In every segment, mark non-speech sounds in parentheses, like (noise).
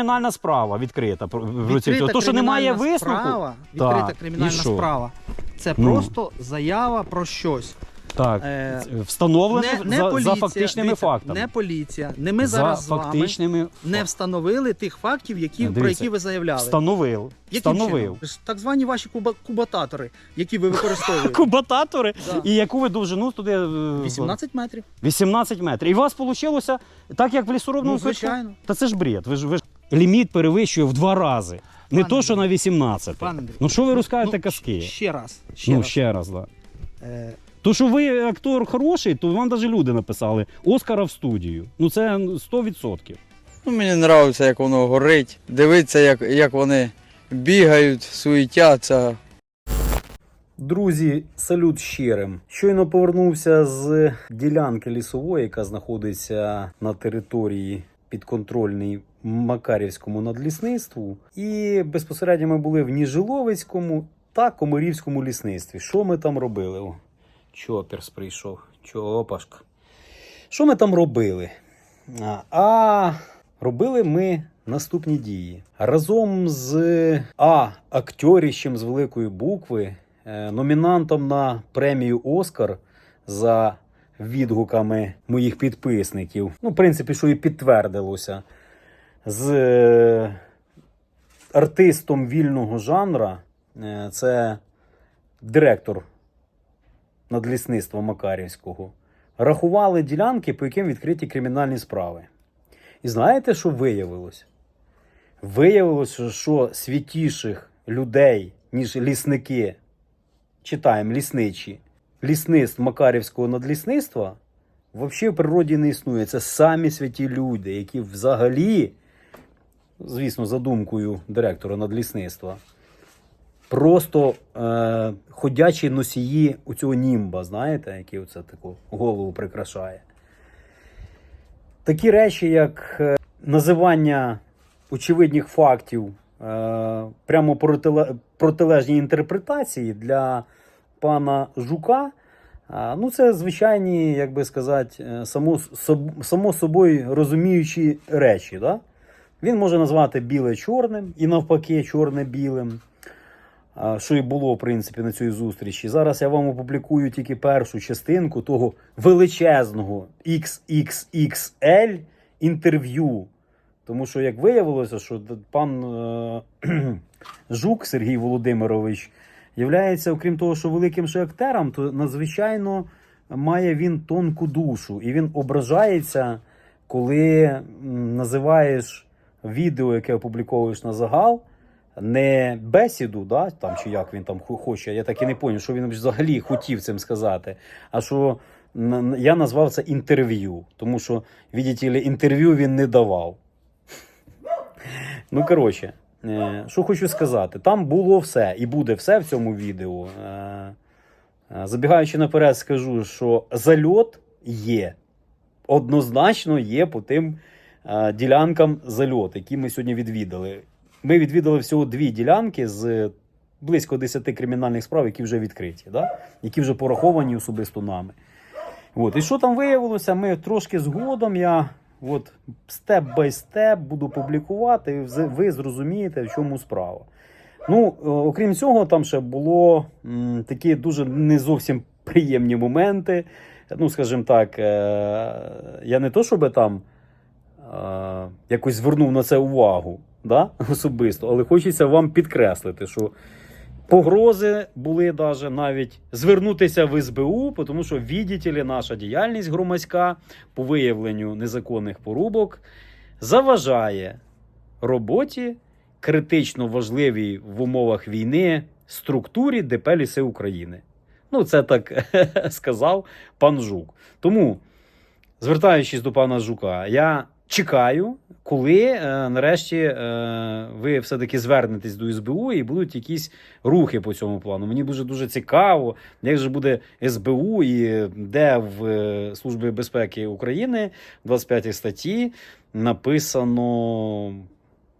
Кримінальна справа відкрита. Відкрита. То, що немає висновку, Справа, відкрита Так, кримінальна справа. Це Ну. просто заява про щось. так, Е, встановлено Не, не за, поліція, за фактичними дивіться, фактами. Не поліція, не ми зараз за з вами фактичними не встановили тих фактів, які, про які ви заявляли. Встановив. Яким встановив. чином? Так звані ваші куба- кубататори, які ви використовуєте. (laughs) Кубататори. Да. І яку ви довжину туди? е, 18 метрів. 18 метрів. І у вас вийшло так, як в лісоробному Ну, звичайно. Та це ж бред. Ви ж, ви ж... Ліміт перевищує в два рази. Не Пане то, що на 18. Пане Андрій, Ну що ви розкажете Ну, казки? Ще раз. Ще ну, раз. ще раз, так. Да. Е, То, що ви актор хороший, то вам навіть люди написали Оскара в студію. Ну це 100%. Ну, мені подобається, як воно горить. Дивитися, як, як вони бігають, суетяться. Друзі, салют щирим. Щойно повернувся з ділянки лісової, яка знаходиться на території підконтрольній Макарівському надлісництву. І безпосередньо ми були в Ніжиловицькому та Комарівському лісництві. Що ми там робили? О, Чоперс прийшов. Чопашка. Що ми там робили? А, робили ми наступні дії. Разом з А акторіщем з великої букви, е, номінантом на премію Оскар за відгуками моїх підписників. Ну, в принципі, що і підтвердилося. З е, артистом вільного жанра, е, це директор надлісництва Макарівського, рахували ділянки, по яким відкриті кримінальні справи. І знаєте, що виявилось? Виявилося, що святіших людей, ніж лісники, читаємо лісничі, лісництв Макарівського надлісництва, взагалі в природі не існує. Це самі святі люди, які взагалі, звісно, за думкою директора надлісництва, просто е, ходячі носії у цього німба, знаєте, який оце таку голову прикрашає. Такі речі, як е, називання очевидних фактів, е, прямо протиле- протилежні інтерпретації для пана Жука. е, Ну, це звичайні, як би сказати, е, само, само собою розуміючі речі. Да? Він може назвати біле чорним і навпаки, чорне білим. Що і було, в принципі, на цій зустрічі. Зараз я вам опублікую тільки першу частинку того величезного XXXL інтерв'ю. Тому що, як виявилося, що пан е, Жук Сергій Володимирович являється, окрім того, що великим ще актером, то надзвичайно має він тонку душу. І він ображається, коли називаєш відео, яке опубліковуєш на загал, не бесіду, да, там, чи як він там хоче, я так і не зрозумів, що він взагалі хотів цим сказати. А що я назвав це інтерв'ю, тому що, видите інтерв'ю він не давав. Ну, коротше, е, що хочу сказати, там було все і буде все в цьому відео. Е, е, Забігаючи наперед, скажу, що зальот є. Однозначно є по тим ділянкам зальот, які ми сьогодні відвідали. Ми відвідали всього дві ділянки з близько 10 кримінальних справ, які вже відкриті, да? які вже пораховані особисто нами. От. І що там виявилося? Ми трошки згодом я от, степ бай степ буду публікувати, і ви зрозумієте, в чому справа. Ну, е, окрім цього, там ще було м, такі дуже не зовсім приємні моменти. Ну, скажімо так, е, я не то, щоб там е, якось звернув на це увагу да, (laughs) особисто, але хочеться вам підкреслити, що погрози були даже навіть звернутися в СБУ, тому що, видите наша діяльність громадська по виявленню незаконних порубок заважає роботі критично важливій в умовах війни структурі ДП Ліси України. Ну, це так (laughs) сказав пан Жук. Тому, звертаючись до пана Жука, я чекаю, коли е, нарешті е, ви все-таки звернетесь до СБУ і будуть якісь рухи по цьому плану. Мені дуже дуже цікаво, як же буде СБУ і де в е, Службі безпеки України в 25 статті написано.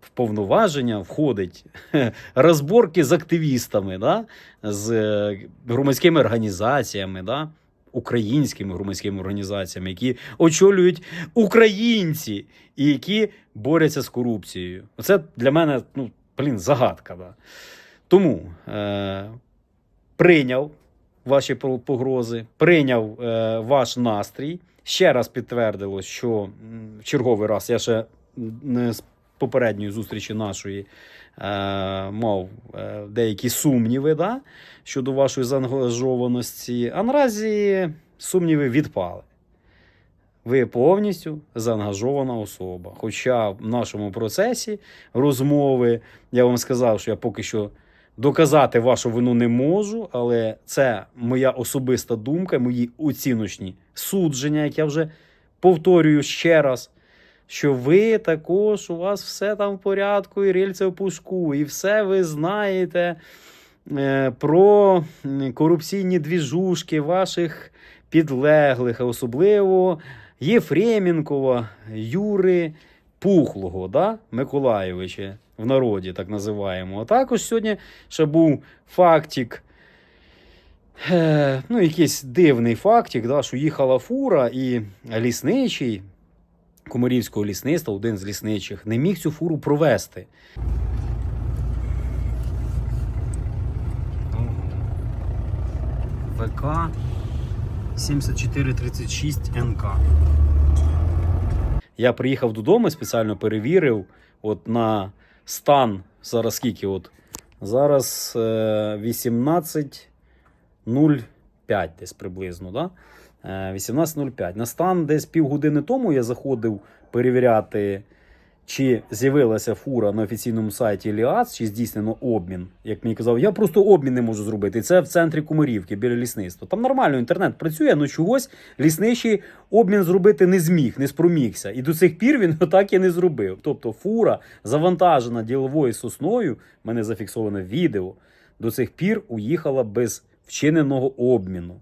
В повноваження входить (laughs) розборки з активістами, да? з е, громадськими організаціями, да? Українськими громадськими організаціями, які очолюють українці і які борються з корупцією. Це для мене, ну, блін, загадка. Да. Тому е, прийняв ваші по- погрози, прийняв е, ваш настрій. Ще раз підтвердилось, що в черговий раз я ще не з попередньої зустрічі нашої мав е, деякі сумніви да, щодо вашої заангажованості. А наразі сумніви відпали. Ви повністю заангажована особа. Хоча в нашому процесі розмови я вам сказав, що я поки що доказати вашу вину не можу, але це моя особиста думка, мої оціночні судження, як я вже повторюю ще раз. Що ви також, у вас все там в порядку, і рильце в пушку, і все ви знаєте е, про корупційні двіжушки ваших підлеглих, особливо Єфремінкова, Юри Пухлого, да? Миколаєвича в народі, так називаємо. А також сьогодні ще був фактик. Е, ну, якийсь дивний фактик, да, що їхала фура, і лісничий Комарівського лісництва, один з лісничих, не міг цю фуру провести. ВК 7436 НК. Я приїхав додому, спеціально перевірив от на стан. Зараз скільки? От, зараз е, 18.05 десь приблизно. Да? Е, 18.05. На стан десь півгодини тому я заходив перевіряти, чи з'явилася фура на офіційному сайті Ліац, чи здійснено обмін. Як мені казав, я просто обмін не можу зробити. Це в центрі Кумарівки, біля лісництва. Там нормально інтернет працює, але чогось лісничий обмін зробити не зміг, не спромігся. І до сих пір він (laughs) так і не зробив. Тобто фура завантажена діловою сосною, мене зафіксоване відео, до сих пір уїхала без вчиненого обміну.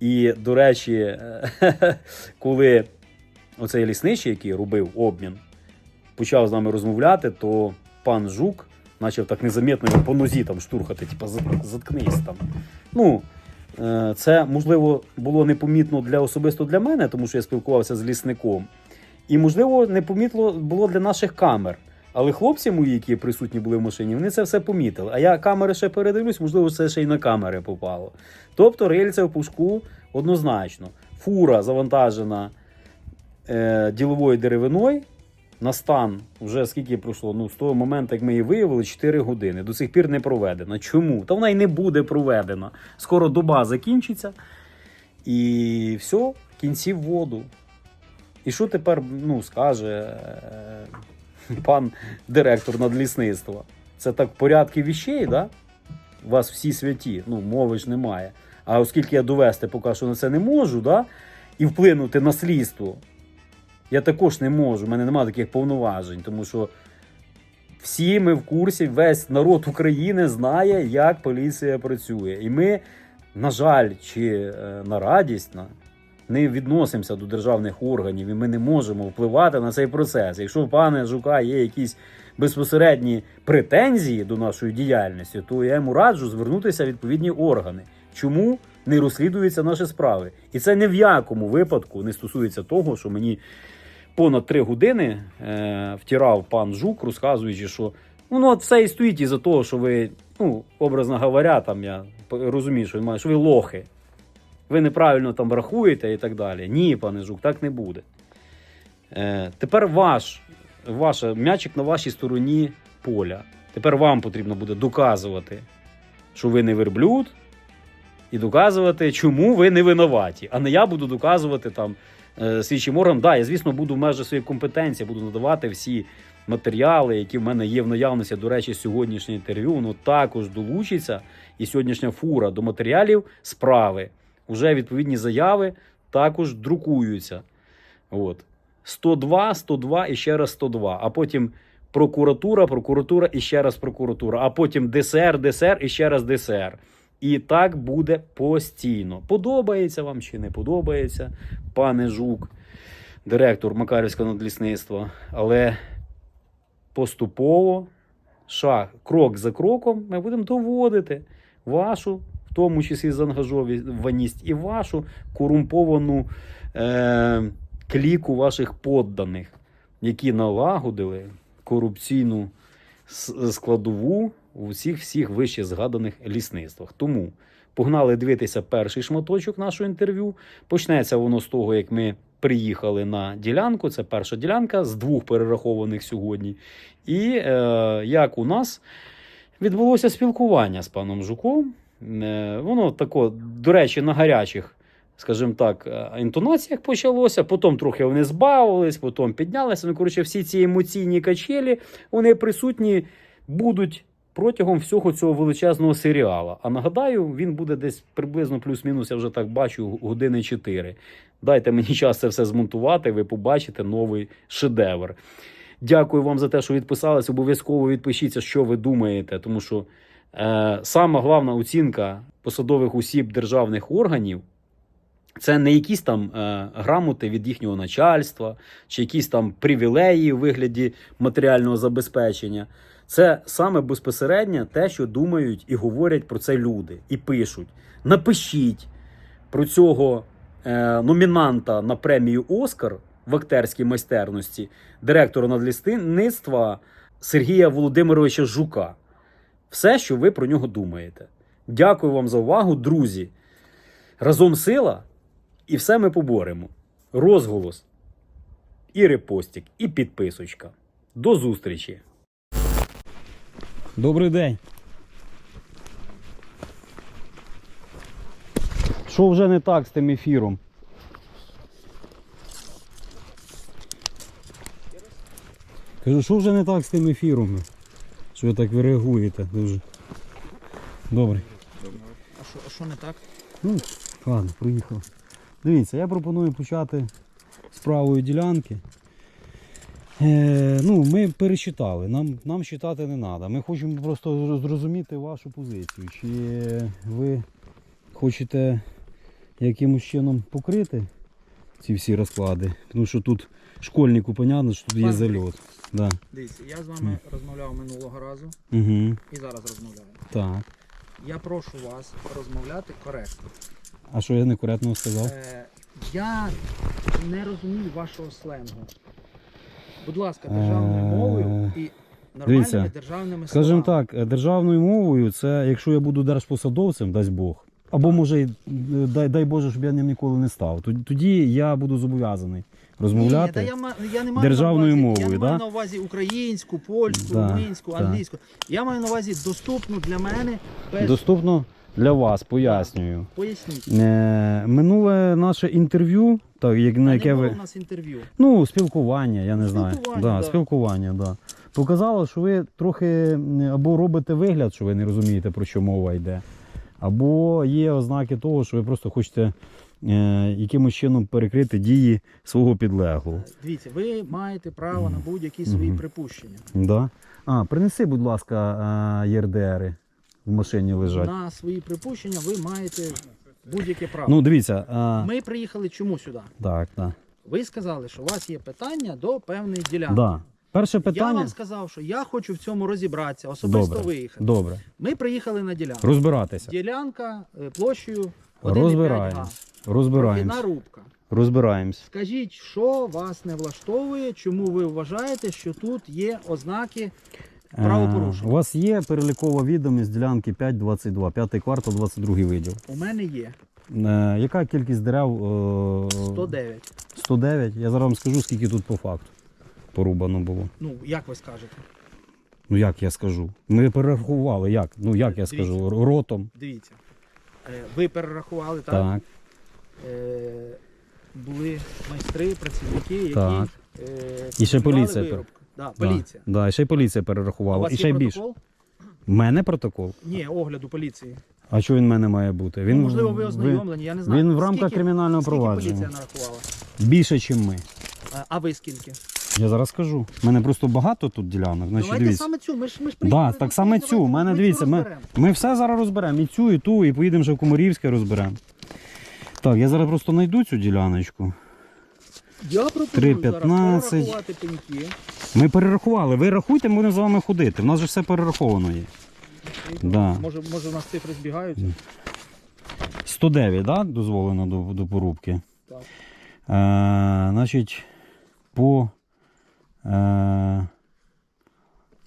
І, до речі, (laughs) коли оцей лісничий, який робив обмін, почав з нами розмовляти, то пан Жук почав так незамітно його по нозі там штурхати, типу, заткнись там. Ну, е, це, можливо, було непомітно для особисто для мене, тому що я спілкувався з лісником. І, можливо, непомітно було для наших камер. Але хлопці мої, які присутні були в машині, вони це все помітили. А я камери ще передивлюсь, можливо, це ще й на камери попало. Тобто рельця в пушку однозначно. Фура завантажена е, діловою деревиною. На стан вже скільки пройшло? Ну, з того моменту, як ми її виявили, 4 години. До сих пір не проведена. Чому? Та вона й не буде проведена. Скоро доба закінчиться. І все, кінці в воду. І що тепер ну, скаже е, пан директор надлісництва? Це так порядки віщей, да? У вас всі святі, ну, мови ж немає. А оскільки я довести поки що на це не можу, да? і вплинути на слідство, я також не можу, в мене немає таких повноважень, тому що всі ми в курсі, весь народ України знає, як поліція працює. І ми, на жаль, чи е, на радість, не відносимося до державних органів, і ми не можемо впливати на цей процес. Якщо в пане Жука є якісь безпосередні претензії до нашої діяльності, то я йому раджу звернутися в відповідні органи. Чому не розслідуються наші справи? І це ні в якому випадку не стосується того, що мені понад три години е, втирав пан Жук, розказуючи, що ну, от все і стоїть із-за того, що ви, ну, образно говоря, там я розумію, що він має, що ви лохи. Ви неправильно там рахуєте і так далі. Ні, пане Жук, так не буде. Е, тепер ваш, ваша, м'ячик на вашій стороні поля. Тепер вам потрібно буде доказувати, що ви не верблюд, і доказувати, чому ви не винуваті. А не я буду доказувати там е, слідчим органам. Да, я, звісно, буду в межах своєї компетенції, буду надавати всі матеріали, які в мене є в наявності. До речі, сьогоднішнє інтерв'ю воно також долучиться. І сьогоднішня фура до матеріалів справи. Уже відповідні заяви також друкуються. От. 102, 102 і ще раз 102. А потім прокуратура, прокуратура і ще раз прокуратура. А потім ДСР, ДСР і ще раз ДСР. І так буде постійно. Подобається вам чи не подобається, пане Жук, директор Макарівського надлісництва. Але поступово, шаг, крок за кроком, ми будемо доводити вашу, в тому числі заангажованість, і вашу корумповану е, кліку ваших подданих, які налагодили корупційну складову у всіх всіх вище згаданих лісництвах. Тому погнали дивитися перший шматочок нашого інтерв'ю. Почнеться воно з того, як ми приїхали на ділянку. Це перша ділянка з двох перерахованих сьогодні. І е, як у нас відбулося спілкування з паном Жуком. Воно тако, до речі, на гарячих, скажімо так, е, інтонаціях почалося. Потім трохи вони збавились, потім піднялися. Ну, коротше, всі ці емоційні качелі вони присутні будуть протягом всього цього величезного серіалу. А нагадаю, він буде десь приблизно плюс-мінус, я вже так бачу, години 4. Дайте мені час це все змонтувати, ви побачите новий шедевр. Дякую вам за те, що відписались. Обов'язково відпишіться, що ви думаєте, тому що сама головна оцінка посадових осіб державних органів. Це не якісь там е, грамоти від їхнього начальства, чи якісь там привілеї у вигляді матеріального забезпечення. Це саме безпосередньо те, що думають і говорять про це люди, і пишуть. Напишіть про цього е, номінанта на премію Оскар в актерській майстерності, директора надлісництва Сергія Володимировича Жука. Все, що ви про нього думаєте. Дякую вам за увагу, друзі. Разом сила, і все ми поборемо. Розголос, і репостик, і підписочка. До зустрічі! Добрий день. Що вже не так з тим ефіром? Кажу, що вже не так з тим ефіром? Що ви так реагуєте дуже. Добре. А що, а що не так? Ну, ладно, проїхав. Дивіться, я пропоную почати з правої ділянки. Е, ну, ми перечитали, нам, нам читати не треба. Ми хочемо просто зрозуміти вашу позицію. Чи ви хочете якимось чином покрити ці всі розклади? Тому що тут школьнику понятно, що тут є Пане зальот. Да. Дивіться, я з вами розмовляв минулого разу Угу. і зараз розмовляю. Так. Я прошу вас розмовляти коректно. А що я некоректно сказав? Е, я не розумію вашого сленгу. Будь ласка, державною Е, мовою і нормальними дивіться, державними Скажімо словами. так, е, державною мовою, це якщо я буду держпосадовцем, дасть Бог. Або може, й, е, дай, дай Боже, щоб я ним ніколи не став. Тоді- Тоді я буду зобов'язаний розмовляти. Ні, та я, ма- я не маю державною на увазі, мовою, Я не да? маю на увазі українську, польську, Да, румунську, так. англійську. Я маю на увазі доступну для мене без Доступно для вас, пояснюю. поясніть. Е, минуле наше інтерв'ю, так, як, на яке не було ви. у нас інтерв'ю. Ну, спілкування, я не знаю. Спілкування, Да, да. Спілкування, да. Показало, що ви трохи м, або робите вигляд, що ви не розумієте, про що мова йде, або є ознаки того, що ви просто хочете якимось чином перекрити дії свого підлеглого. Дивіться, ви маєте право на будь-які свої припущення. Да? А, принеси, будь ласка, е, ЄРДРи в машині лежать. На свої припущення ви маєте будь-яке право. Ну, дивіться. А, Ми приїхали чому сюди? Так, так. Ви сказали, що у вас є питання до певної ділянки. Да. Перше Я вам сказав, що я хочу в цьому розібратися, особисто Добре. виїхати. Добре. Ми приїхали на ділянку. Розбиратися. Ділянка е, площею 1,5 га. Розбираємось. Рубка. Розбираємось. Скажіть, що вас не влаштовує, чому ви вважаєте, що тут є ознаки Е, правопорушення? У вас є перелікова відомість ділянки 5.22, п'ятий квартал, 22 виділ. У мене є Е, яка кількість дерев? е, 109. 109. Я зараз вам скажу, скільки тут по факту порубано було. Ну, як ви скажете? Ну як я скажу? Ми перерахували, як? Ну як я скажу? Ротом. Дивіться. Е, Ви перерахували, так? Так. Е, були майстри, працівники, які Так. е, І ще поліція вирубку. Да, поліція. Да, і ще й поліція перерахувала. вас І ще й більше. У мене протокол. Ні, огляду поліції. А що він в мене має бути? Він, ну, можливо, ви ви- ознайомлені, я не знаю. він в рамках Скільки- кримінального скільки провадження. поліція нарахувала? Більше, ніж ми. А, а ви скільки? Я зараз скажу. У мене просто багато тут ділянок. Значить, Давайте дивіться. саме цю, ми ж ми ж Да, так саме цю. У мене ми дивіться, ми, ми все зараз розберемо. І цю, і ту, і поїдемо вже в Комарівське розберемо. Так, я зараз просто знайду цю діляночку. Я пропоную 3,15. зараз перерахувати пеньки. Ми перерахували. Ви рахуйте, ми будемо з вами ходити. У нас же все перераховано є. Да. Може, може у нас цифри збігаються? 109, да, дозволено до, до порубки. Так. Е, значить, по. Е,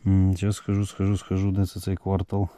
м, зараз скажу, скажу, скажу, де це цей квартал.